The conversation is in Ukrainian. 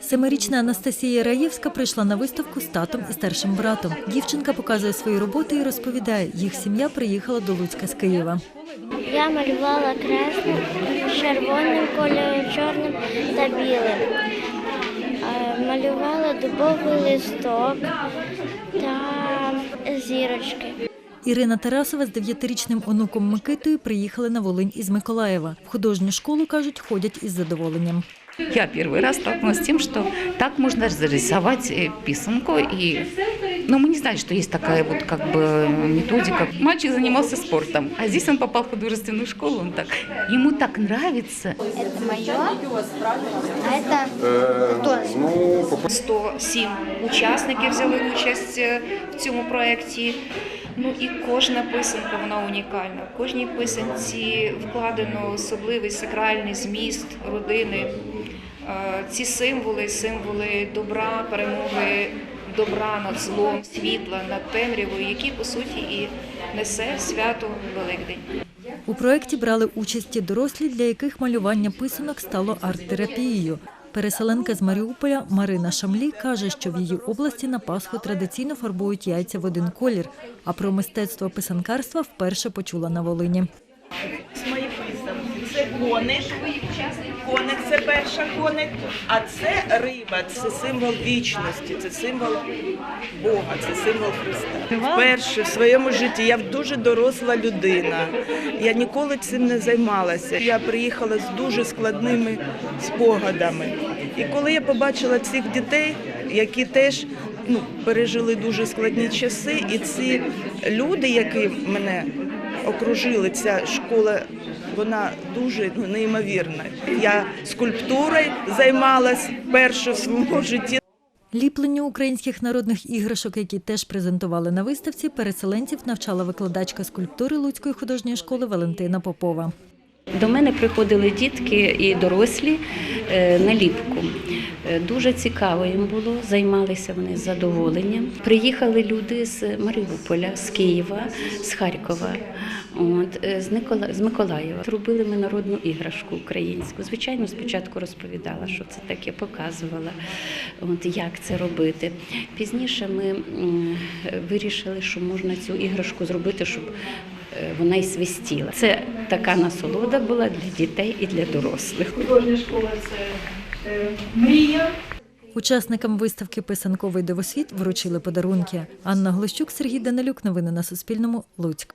Семирічна Анастасія Раєвська прийшла на виставку з татом і старшим братом. Дівчинка показує свої роботи і розповідає, їх сім'я приїхала до Луцька з Києва. Я малювала кресло червоним кольором, чорним та білим. Е, Малювала дубовий листок та зірочки. Ірина Тарасова з дев'ятирічним онуком Микитою приїхали на Волинь із Миколаєва. В художню школу кажуть, ходять із задоволенням. Я первый раз столкнулась с тем, что так можно зарисовать э, писанку. И, ну, мы не знали, что есть такая вот как бы методика. Мальчик занимался спортом, а здесь он попал в художественную школу. Он так, ему так нравится. Це моє, а це хто? 107 учасників взяли участь е, в цьому проєкті. Ну і кожна писанка вона унікальна. В кожній писанці вкладено особливий сакральний зміст родини. Е, Ці символи, символи добра, перемоги, добра над злом, світла над темрявою, які по суті і несе свято Великдень. У проєкті брали участь і дорослі, для яких малювання писанок стало арт-терапією. Переселенка з Маріуполя Марина Шамлі каже, що в її області на Пасху традиційно фарбують яйця в один колір, а про мистецтво писанкарства вперше почула на Волині. З моїх писанки. Це коник. Коник це перша коник, а це риба, це символ вічності, це символ Бога, це символ Христа. Вперше в своєму житті я дуже доросла людина. Я ніколи цим не займалася. Я приїхала з дуже складними спогадами. І коли я побачила цих дітей, які теж ну, пережили дуже складні часи, і ці люди, які мене окружили, ця школа, вона дуже ну, неймовірна. Я скульптурою займалась перше в своєму житті. Ліпленню українських народних іграшок, які теж презентували на виставці, переселенців навчала викладачка скульптури Луцької художньої школи Валентина Попова. До мене приходили дітки і дорослі е, на ліпку. Е, Дуже цікаво їм було, займалися вони з задоволенням. Приїхали люди з Маріуполя, з Києва, з Харкова, от, е, з, Никола... з Миколаєва. Робили ми народну іграшку українську. Звичайно, спочатку розповідала, що це таке, показувала, от, як це робити. Пізніше ми вирішили, що можна цю іграшку зробити, щоб вона й свистіла. Це така насолода була для дітей і для дорослих. Художня школа це мрія. Учасникам виставки Писанковий дивосвіт вручили подарунки. Анна Глощук, Сергій Данилюк. Новини на Суспільному. Луцьк.